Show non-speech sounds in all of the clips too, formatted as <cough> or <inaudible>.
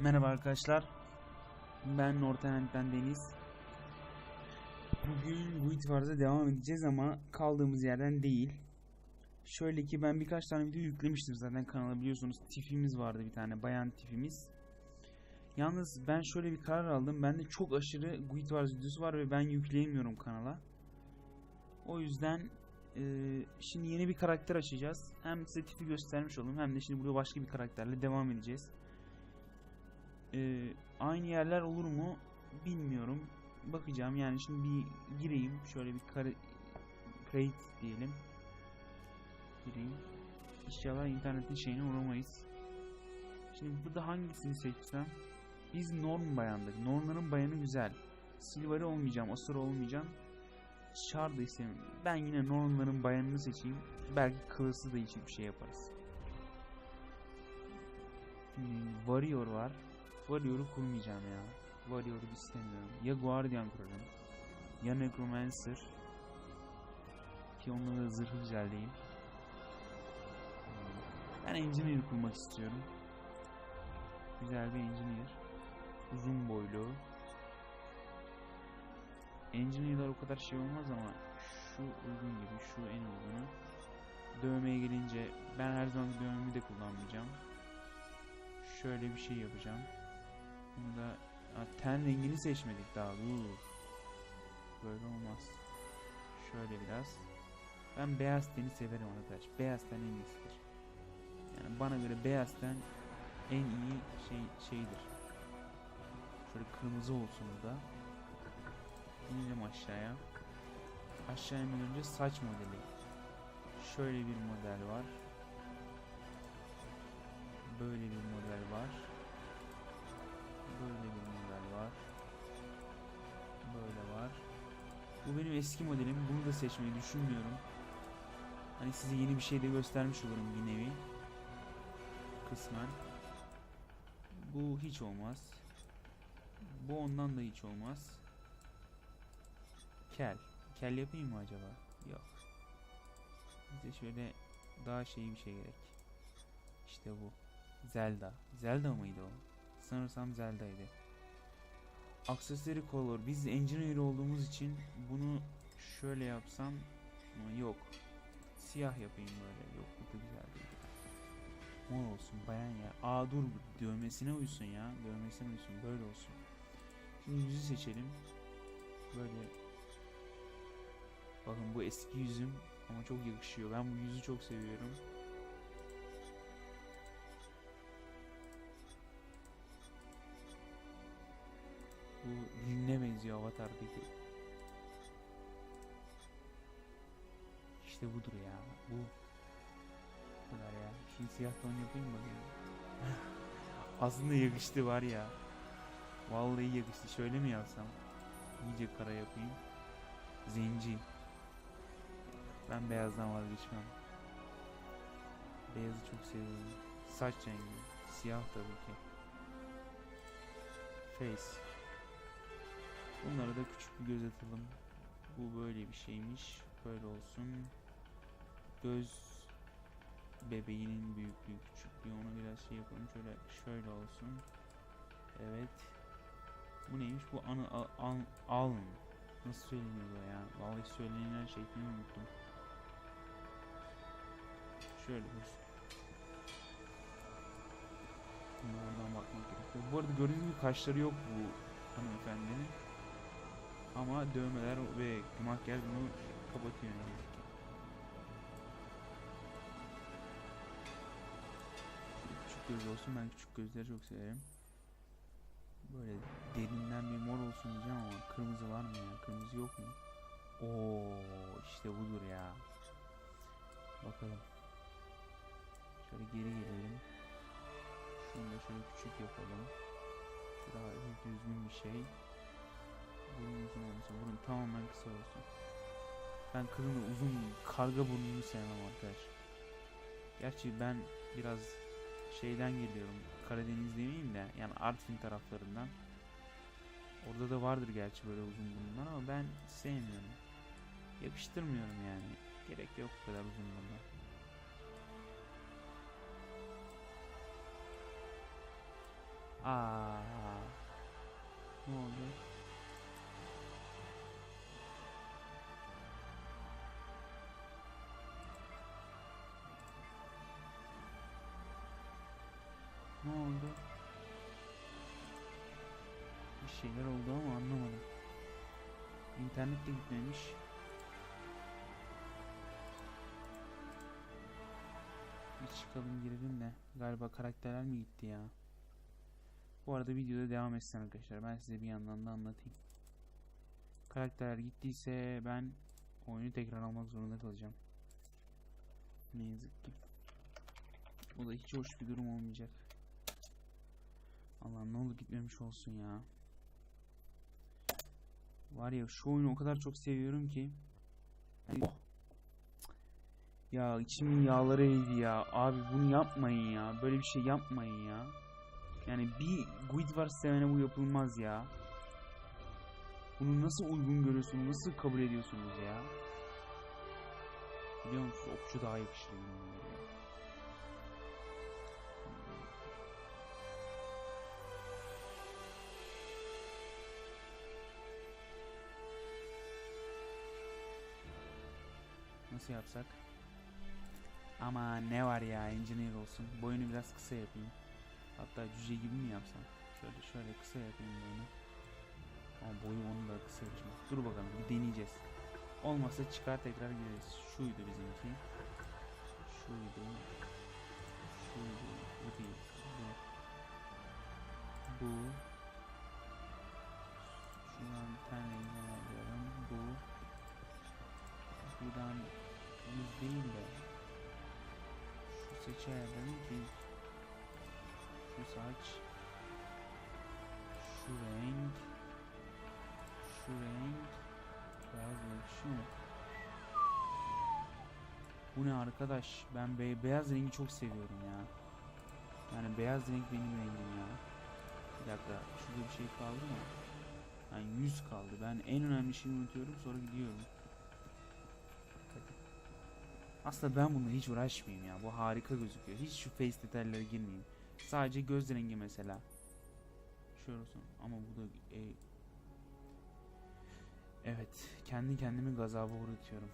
Merhaba arkadaşlar. Ben Nortenent'ten Deniz. Bugün bu itibarda devam edeceğiz ama kaldığımız yerden değil. Şöyle ki ben birkaç tane video yüklemiştim zaten kanala biliyorsunuz. Tifimiz vardı bir tane bayan tifimiz. Yalnız ben şöyle bir karar aldım. Bende çok aşırı Guild Wars videosu var ve ben yükleyemiyorum kanala. O yüzden eee, şimdi yeni bir karakter açacağız. Hem size tipi göstermiş oldum hem de şimdi burada başka bir karakterle devam edeceğiz. Ee, aynı yerler olur mu bilmiyorum. Bakacağım yani şimdi bir gireyim. Şöyle bir kare, kayıt diyelim. Gireyim. İnşallah internetin şeyine uğramayız. Şimdi burada hangisini seçsem? Biz Norm bayandık. Normların bayanı güzel. Silver'i olmayacağım. Asura olmayacağım. Shard'ı istemiyorum. Ben yine Normların bayanını seçeyim. Belki kılısı da için bir şey yaparız. Hmm, Warrior var. Warrior'u kurmayacağım ya. Warrior'u istemiyorum. Ya Guardian kurarım. Ya Necromancer. Ki onunla da zırhı güzel değil. Hmm, Ben Engineer kurmak istiyorum. Güzel bir Engineer. Uzun boylu. Engineer'lar o kadar şey olmaz ama şu uygun gibi, şu en uygunu. Dövmeye gelince ben her zaman dövmemi de kullanmayacağım. Şöyle bir şey yapacağım. Bunu da ten rengini seçmedik daha. Dur. Böyle olmaz. Şöyle biraz. Ben beyaz teni severim arkadaş. Beyaz ten en iyisidir. Yani bana göre beyaz ten en iyi şey şeydir. Şöyle kırmızı olsun da. İnelim aşağıya. Aşağı inmeden önce saç modeli. Şöyle bir model var. Böyle bir model var. Böyle bir model var. Böyle var. Bu benim eski modelim. Bunu da seçmeyi düşünmüyorum. Hani size yeni bir şey de göstermiş olurum bir nevi. Kısmen. Bu hiç olmaz. Bu ondan da hiç olmaz. Kel. Kel yapayım mı acaba? Yok. Bize şöyle daha şey bir şey gerek. İşte bu. Zelda. Zelda mıydı o? Sanırsam Zelda'ydı. Accessory color. Biz engineer olduğumuz için bunu şöyle yapsam yok. Siyah yapayım böyle. Yok bu da güzel değil. Mor olsun bayan ya. Aa dur dövmesine uysun ya. Dövmesine uysun. Böyle olsun. Şimdi yüzü seçelim. Böyle. Bakın bu eski yüzüm ama çok yakışıyor. Ben bu yüzü çok seviyorum. Benziyor Avatar'daki. İşte budur ya. Bu. Bu kadar ya. Şimdi siyah ton yapayım mı? Aslında yakıştı var ya. Vallahi yakıştı. Şöyle mi yapsam? İyice kara yapayım. Zenci. Ben beyazdan vazgeçmem. Beyazı çok seviyorum. Saç rengi. Siyah tabii ki. Face. Bunlara da küçük bir göz atalım. Bu böyle bir şeymiş. Böyle olsun. Göz bebeğinin büyüklüğü küçüklüğü ona biraz şey yapalım. Şöyle şöyle olsun. Evet. Bu neymiş? Bu anı al, al, alın. Nasıl söyleniyordu ya? Vallahi söylenilen şeklini unuttum. Şöyle. Şimdi oradan bakmak gerekiyor. Bu arada gördüğünüz gibi kaşları yok bu hanımefendinin. Ama dövmeler ve makyaj bunu kapatıyor. Küçük göz olsun ben küçük gözleri çok severim. Böyle derinden bir mor olsun diyeceğim ama kırmızı var mı ya? Kırmızı yok mu? Oo işte budur ya. Bakalım. Şöyle geri gelelim. Şunu da şöyle küçük yapalım. Daha düzgün bir şey. Burun uzun olmasın. Burun tamamen kısa olsun. Ben kızın uzun karga burnunu sevmem arkadaş. Gerçi ben biraz şeyden geliyorum. Karadeniz demeyeyim de yani Artvin taraflarından. Orada da vardır gerçi böyle uzun burunlar ama ben sevmiyorum. Yakıştırmıyorum yani. Gerek yok bu kadar uzun burunlar. Aa. Ne oldu? Şeyler oldu ama anlamadım. İnternet de gitmemiş. Bir çıkalım girelim de. Galiba karakterler mi gitti ya? Bu arada videoda devam etsin arkadaşlar. Ben size bir yandan da anlatayım. Karakterler gittiyse ben oyunu tekrar almak zorunda kalacağım. Ne yazık ki. O da hiç hoş bir durum olmayacak. Allah ne olur gitmemiş olsun ya. Var ya şu oyunu o kadar çok seviyorum ki. Yani- Oh. Ya içimin yağları eridi ya. Abi bunu yapmayın ya. Böyle bir şey yapmayın ya. Yani bir guild var sevene bu yapılmaz ya. Bunu nasıl uygun görüyorsunuz? Nasıl kabul ediyorsunuz ya? Biliyor musunuz? Okçu daha yakışır bunlara Nasıl yapsak? Ama ne var ya engineer olsun. Boyunu biraz kısa yapayım. Hatta cüce gibi mi yapsam? Şöyle şöyle kısa yapayım boyunu. Ama boyu onun da kısa yapacağım. Dur bakalım bir deneyeceğiz. Olmazsa çıkar tekrar gireriz. Şuydu bizimki. Şuydu. Şuydu. Bu değil. Bu. Bu. Şuradan bir tane alıyorum. Bu. Buradan yüz değil de şu ayarladım ki şu saç şu renk şu renk biraz da şu bu ne arkadaş? Ben be beyaz rengi çok seviyorum ya. Yani beyaz renk benim rengim ya. Bir dakika şurada bir şey kaldı mı? Yani yüz kaldı. Ben en önemli şeyi unutuyorum sonra gidiyorum aslında ben bununla hiç uğraşmayayım ya. Bu harika gözüküyor. Hiç şu face detaylara girmeyeyim. Sadece göz rengi mesela. Şöyle olsun. Ama bu da e, Evet. Kendi kendimi gazaba uğratıyorum.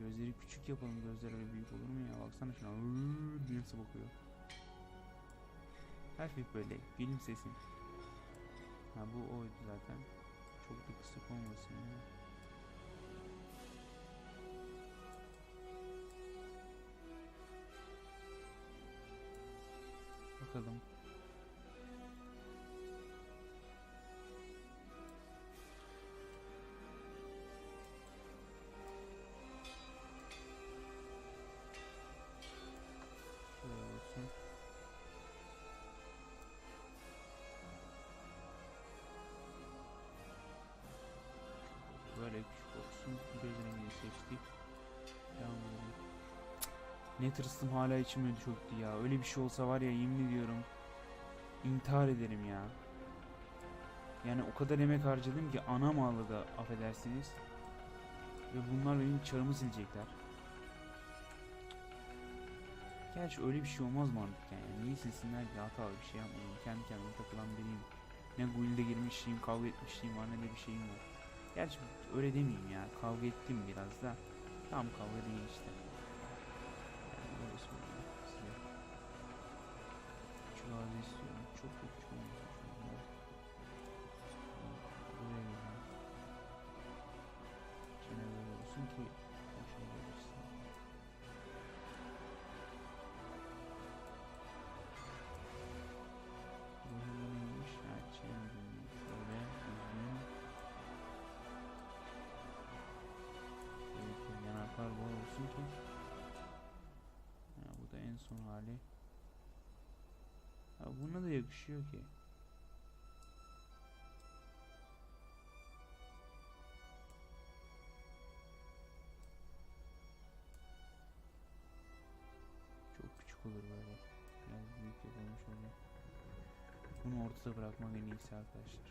Gözleri küçük yapalım. Gözler öyle büyük olur mu ya? Baksana şuna. Nasıl bakıyor. Hafif böyle. Gülümsesin. Ha bu oydu zaten. Çok da kısık olmasın ya. Ne tırstım hala içime çöktü ya. Öyle bir şey olsa var ya yemin ediyorum. intihar ederim ya. Yani o kadar emek harcadım ki anam ağladı affedersiniz. Ve bunlar benim çarımı silecekler. Gerçi öyle bir şey olmaz mı artık yani? Niye silsinler ki hatalı bir şey yapmadım. Kendi kendime takılan biriyim. Ne guild'e girmişliğim, kavga etmişliğim var ne de bir şeyim var. Gerçi öyle demeyeyim ya. Kavga ettim biraz da. Tam kavga değil işte. Yakışıyor ki. Çok küçük olur böyle. Biraz büyük yapalım şöyle. Bunu ortada bırakmak en iyisi arkadaşlar.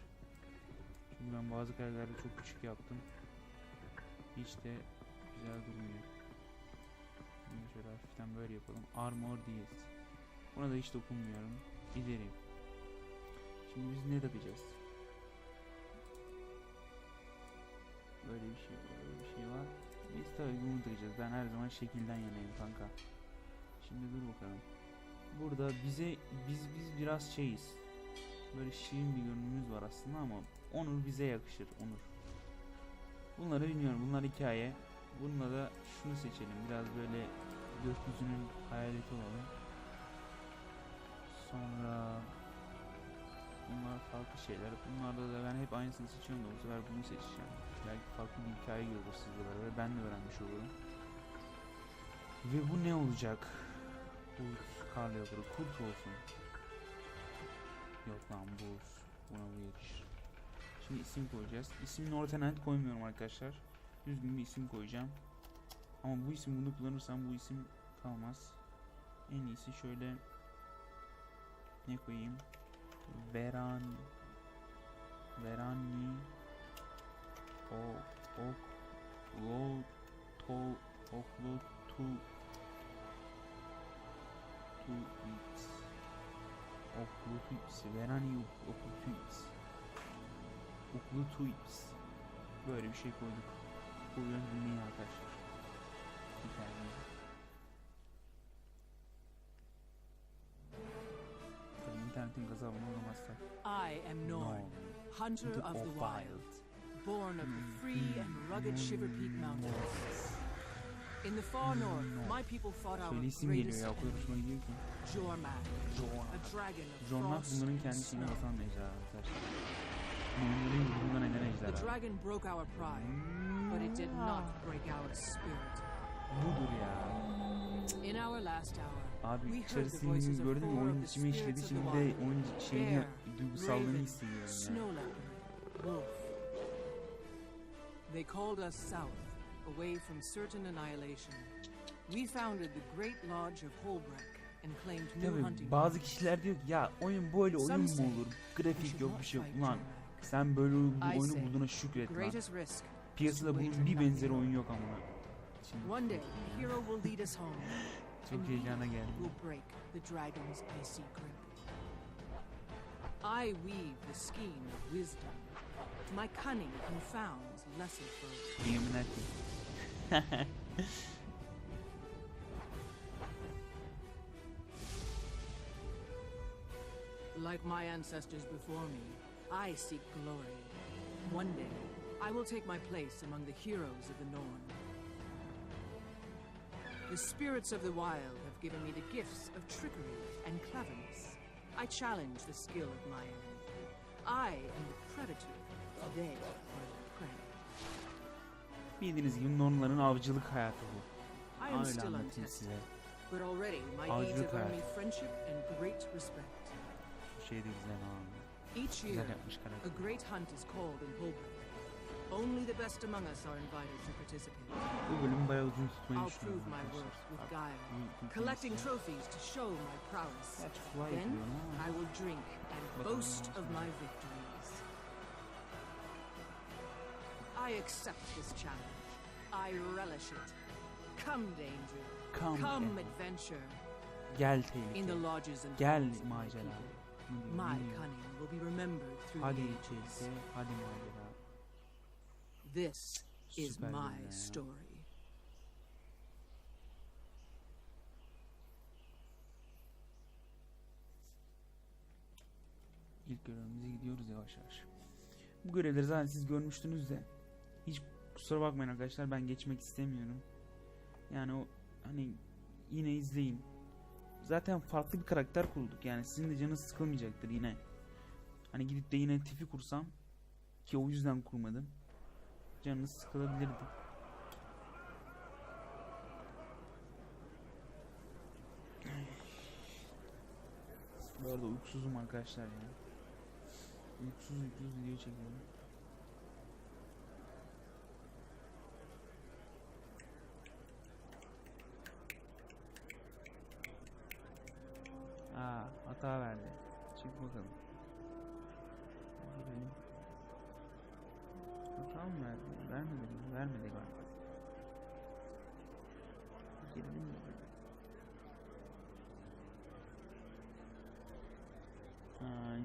Çünkü ben bazı kareleri çok küçük yaptım. Hiç de güzel durmuyor. Bunu şöyle hafiften böyle yapalım. Armor Diaz. Buna da hiç dokunmuyorum. ileri. Şimdi biz ne takacağız? Böyle bir şey var, böyle bir şey var. Biz tabii bunu takacağız. Ben her zaman şekilden yanayım kanka. Şimdi dur bakalım. Burada bize biz biz biraz şeyiz. Böyle şirin bir görünümümüz var aslında ama Onur bize yakışır. Onur. Bunları bilmiyorum. Bunlar hikaye. Bununla da şunu seçelim. Biraz böyle gökyüzünün hayaleti olalım. Sonra bunlar farklı şeyler. Bunlarda da ben hep aynısını seçiyorum da bu sefer bunu seçeceğim. Belki farklı bir hikaye görür sizle beraber. Ben de öğrenmiş olurum. Ve bu ne olacak? Buz, kar leoparı, kurt olsun. Yok lan buz. Buna bu yakışır. Şimdi isim koyacağız. İsim Nortenent koymuyorum arkadaşlar. Düzgün bir isim koyacağım. Ama bu isim bunu kullanırsam bu isim kalmaz. En iyisi şöyle ne koyayım? Veran Verani O Ok Lo To Oklo Tu Tu X Oklo Tuips Verani Oklo Tuips Oklo Tuips Böyle bir şey koyduk. Bu yön dinleyin arkadaşlar. Hikayemizi. Tabii internetin gazabını alamazsak. I am Norn, hunter of the wild, born of the free and rugged Shiver Peak Mountains. In the far north, my people fought our Şöyle isim geliyor greatest ya o kadar enemy, hoşuma gidiyor ki. Jormak, a dragon of Jornak frost bunların and snow. basan ejderha arkadaşlar. Bunların yurdundan eden The dragon broke our pride, but it did not break our spirit. Budur ya. In our last hour, Abi içerisini gördüm ya oyun içime işledi şimdi de oyun şeyini duygusallığını hissediyorum ya. Snow leopard, wolf. They called us south, away from certain annihilation. We founded the Great Lodge of Holbrook and claimed new hunting bazı kişiler diyor ki ya oyun böyle oyun mu olur? Grafik yok bir şey Ulan sen böyle I oyunu bulduğuna şükret lan. Piyasada bunun bir benzeri oyun yok ama. One day, hero will lead us home. <laughs> heyecana will break the dragon's icy grip. I weave the skein of wisdom. My cunning confounds lesser foes. <laughs> Like my ancestors before me, I seek glory. One day, I will take my place among the heroes of the Norn. The spirits of the wild have given me the gifts of trickery and cleverness. I challenge the skill of my enemy. I am the predator. They are the prey. Bildiğiniz gibi Nornların avcılık hayatı bu. I am Öyle still anlatayım size. but already my deeds have earned me friendship and great respect. Şu şey de güzel ha. Each year, A great hunt is called in Holbrook. Only the best among us are invited to participate. Bu bölümü bayağı uzun tutmayı I'll prove my worth with guile, collecting trophies to show my prowess. Then. I will drink and boast of my victories. I accept this challenge. I relish it. Come, danger. Come, Come, adventure. Gel In the tehlike. lodges and Gel my macera. people. Bunu diyor, My cunning will be remembered through Hadi the ages. hadi macera. This is my story. İlk görevimize gidiyoruz yavaş yavaş. Bu görevleri zaten siz görmüştünüz de. Hiç kusura bakmayın arkadaşlar ben geçmek istemiyorum. Yani o hani yine izleyin. Zaten farklı bir karakter kurduk yani sizin de canınız sıkılmayacaktır yine. Hani gidip de yine tipi kursam ki o yüzden kurmadım. Canınız sıkılabilirdi. Bu arada uykusuzum arkadaşlar ya. Uykusuz uykusuz video çekiyorum. Aa hata verdi. Çık bakalım. Vermedi galiba. Girelim mi?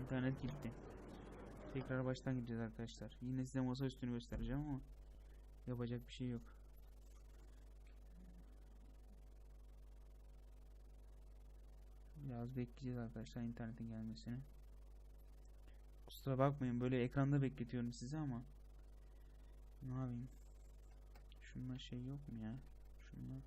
İnternet gitti. Tekrar baştan gideceğiz arkadaşlar. Yine size masa üstünü göstereceğim ama yapacak bir şey yok. Biraz bekleyeceğiz arkadaşlar internetin gelmesini. Kusura bakmayın böyle ekranda bekletiyorum sizi ama ne yapayım? Şunlar şey yok mu ya? Şunlar